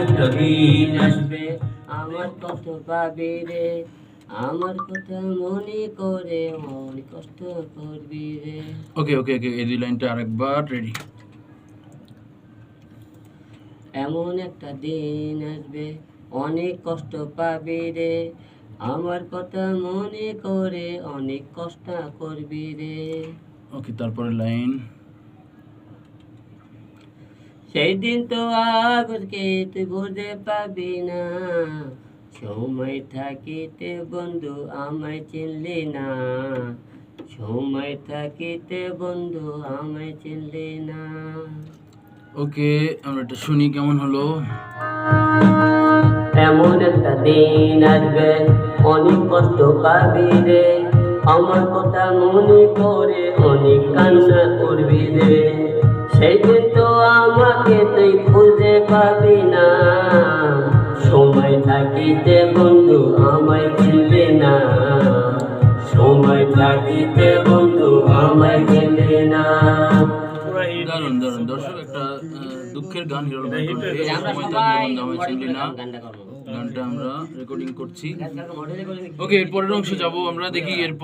একটা দিন আসবে। আমার কষ্ট পাবি রে আমার কথা মনে করে অনেক কষ্ট করবি রে। ওকে ওকে ওকে এই দুই লাইনটা আরেকবার রেডি এমন একটা দিন আসবে অনেক কষ্ট পাবি রে। আমার কথা মনে করে অনেক কষ্ট করবি রে। ওকে তারপরে লাইন। সেই দিন তো আগরকে তুই বুঝতে পাবি না। সময় থাকিতে বন্ধু আমায় চিনলি না। সময় থাকিতে বন্ধু আমায় চিনলি না। ওকে আমরা এটা শুনি কেমন হলো। এমন একটা দিন আসবে অনেক কষ্ট পাবি রে। আমার কথা মনে করে অনেক কান্না করবি রে। সেই দিন আমাকে তুই খুঁজে পাবি না। সময় থাকিতে বন্ধু আমায় চিনবে না। সময় থাকিতে বন্ধু আমায় চিনবে না। দারুণ দারুণ দর্শক একটা দুঃখের গান হিরো গানটা আমরা রেকর্ডিং করছি। ওকে এরপরের অংশে যাব আমরা দেখি এরপর